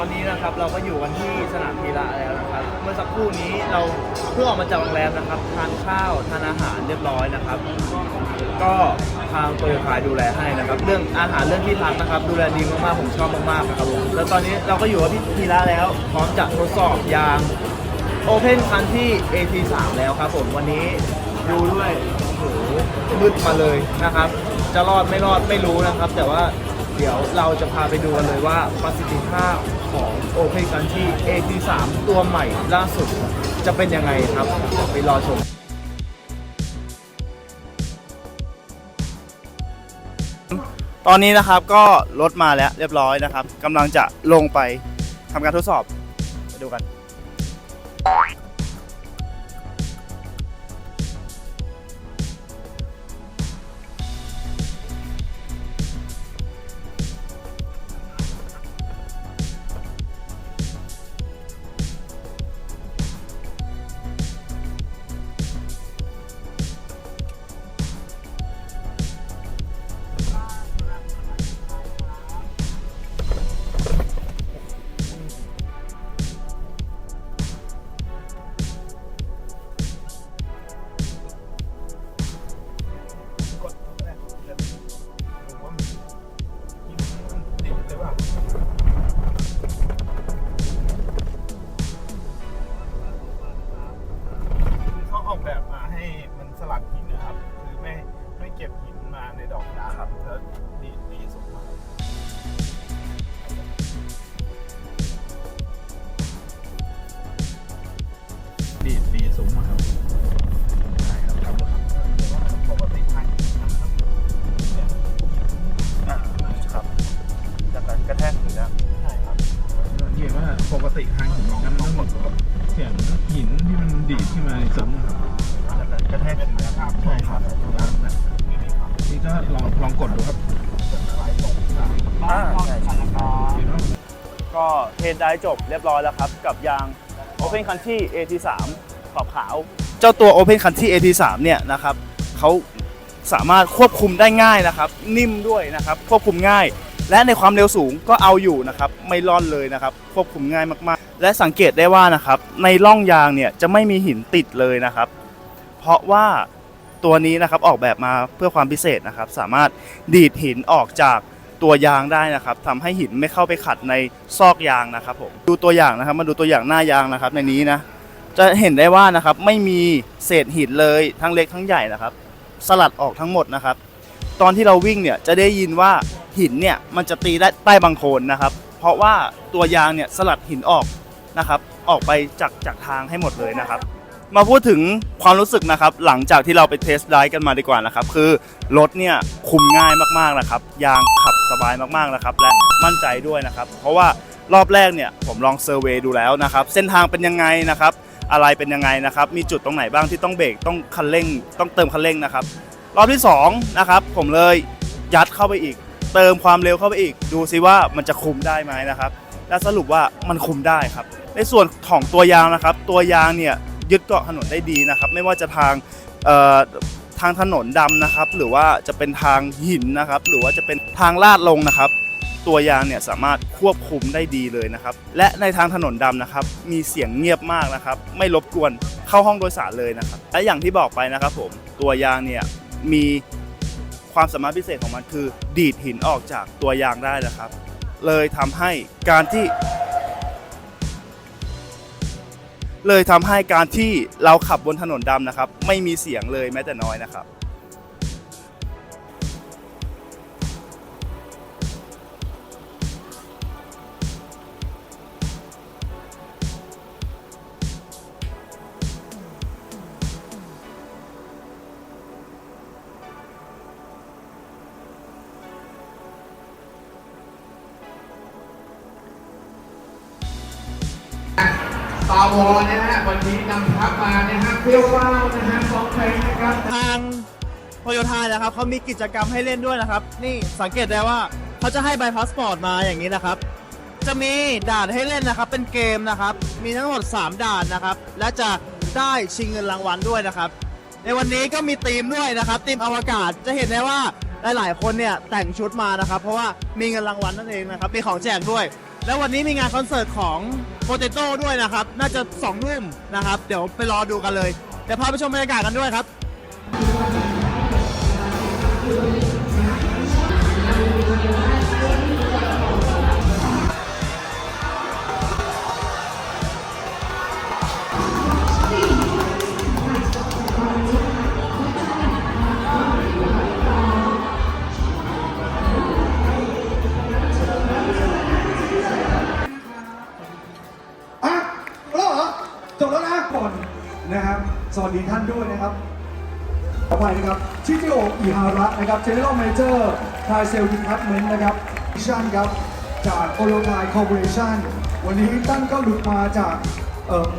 อนนี้นะครับเราก็อยู่กันที่สนามกีฬาแล้วนะครับ เมื่อสักครู่นี้เราเพิ่งออกมาจากโรงแรมนะครับทานข้าวทานอาหารเรียบร้อยนะครับ ก็ทางโตโยต้าดูแลให้นะครับ เรื่องอาหารเรื่องที่พักนะครับ ดูแลดีมากๆผมชอบมากๆนะครับผมแล้วตอนนี้เราก็อยู่กับพี่ธีระแล้ว พร้อมจะทดสอบยาง Open คันที่ AT3 แล้วครับผมวันนี้ดูด้วยโอ้โหมืดมาเลยนะครับ จะรอดไม่รอดไม่รู้นะครับ แต่ว่า เดี๋ยวเราจะพาไปดูกันเลยว่าประสิทธิภาพของ Open คันที่ AT3 ตัวใหม่ล่าสุดจะเป็นยังไงครับเดี๋ยวไปรอชม ตอนนี้นะครับก็รถมาแล้วเรียบร้อยนะครับกำลังจะลงไปทำการทดสอบไปดูกัน กดดูครับอ่าใช่ใช่เห็นว่าก็เทสได้จบเรียบร้อยแล้วครับ กับยาง Open Country AT3 ขอบขาว เจ้าตัว Open Country AT3 เนี่ยนะครับเขาสามารถควบคุมได้ง่ายนะครับ นิ่มด้วยนะครับ ควบคุมง่าย และในความเร็วสูงก็เอาอยู่นะครับ ไม่ร่อนเลยนะครับ ควบคุมง่ายมากๆ และสังเกตได้ว่านะครับ ในร่องยางเนี่ยจะไม่มีหินติดเลยนะครับ เพราะว่า ตัวนี้นะครับออกแบบมาเพื่อความพิเศษนะครับ สามารถดีดหินออกจากตัวยางได้นะครับทำให้หินไม่เข้าไปขัดในซอกยางนะครับผมดูตัวอย่างนะครับมาดูตัวอย่างหน้ายางนะครับ ในนี้นะจะเห็นได้ว่านะครับไม่มีเศษหินเลยทั้งเล็กทั้งใหญ่นะครับ สลัดออกทั้งหมดนะครับ ตอนที่เราวิ่งเนี่ยจะได้ยินว่าหินเนี่ยมันจะตีได้ใต้บางโคลนนะครับ เพราะว่าตัวยางเนี่ยสลัดหินออกนะครับ ออกไปจากจากทางให้หมดเลยนะครับ มาพูดถึงความรู้สึกนะครับ หลังจากที่เราไปเทสไดรฟ์กันมาดีกว่านะครับ คือรถเนี่ยคุมง่ายมากๆนะครับ ยางขับสบายมากๆนะครับ และมั่นใจด้วยนะครับ เพราะว่ารอบแรกเนี่ยผมลองเซอร์เวย์ดูแล้วนะครับ เส้นทางเป็นยังไงนะครับ อะไรเป็นยังไงนะครับ มีจุดตรงไหนบ้างที่ต้องเบรกต้องคันเร่ง ต้องเติมคันเร่งนะครับ รอบที่สองนะครับผมเลยยัดเข้าไปอีก เติมความเร็วเข้าไปอีก ดูซิว่ามันจะคุมได้ไหมนะครับ และสรุปว่ามันคุมได้ครับ ในส่วนของตัวยางนะครับ ตัวยางเนี่ย ยึดเกาะถนนได้ดีนะครับ ไม่ว่าจะทางทางถนนดำนะครับ หรือว่าจะเป็นทางหินนะครับ หรือว่าจะเป็นทางลาดลงนะครับ ตัวยางเนี่ยสามารถควบคุมได้ดีเลยนะครับ และในทางถนนดำนะครับ มีเสียงเงียบมากนะครับ ไม่รบกวนเข้าห้องโดยสารเลยนะครับและอย่างที่บอกไปนะครับผมตัวยางเนี่ยมีความสามารถพิเศษของมันคือ ดีดหินออกจากตัวยางได้นะครับ เลยทำให้การที่ เลยทำให้การที่เราขับบนถนนดำนะครับ ไม่มีเสียงเลยแม้แต่น้อยนะครับ ตาวอนะฮะวันนี้นำทัพมานะฮะเปรี้ยวฟ้าวนะฮะสองเพลงนะครับทางโตโยต้านะครับเขามีกิจกรรมให้เล่นด้วยนะครับ นี่สังเกตได้ว่าเขาจะให้ใบพาสปอร์ตมาอย่างนี้นะครับ จะมีด่านให้เล่นนะครับ เป็นเกมนะครับ มีทั้งหมด 3 ด่านนะครับ และจะได้ชิงเงินรางวัลด้วยนะครับ ในวันนี้ก็มีธีมด้วยนะครับธีมอวกาศจะเห็นได้ว่าหลาย ๆ คนเนี่ยแต่งชุดมานะครับ เพราะว่ามีเงินรางวัลนั่นเองนะครับมีของแจกด้วย แล้ววันนี้มีงานคอนเสิร์ตของโปเตโต้ด้วยนะครับ น่าจะสองทุ่มนะครับ เดี๋ยวไปรอดูกันเลย เดี๋ยวพาไปชมบรรยากาศกันด้วยครับ ต่อไปนะครับชิจิโออิฮาระนะครับ General Manager Thai Sales Department นะครับชันครับจากโอโลไทคอร์ปอเรชั่นวันนี้ตั้งก็หลุดมาจากเอ่อ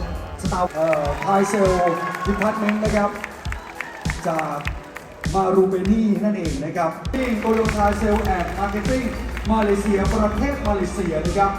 สตาร์เอ่อ Thai Sales Department นะครับ จากมารูเบนี่นั่นเองนะครับที่โกโลไทเซลแอนด์มาร์เก็ตติ้งมาเลเซียประเทศมาเลเซียนะครับ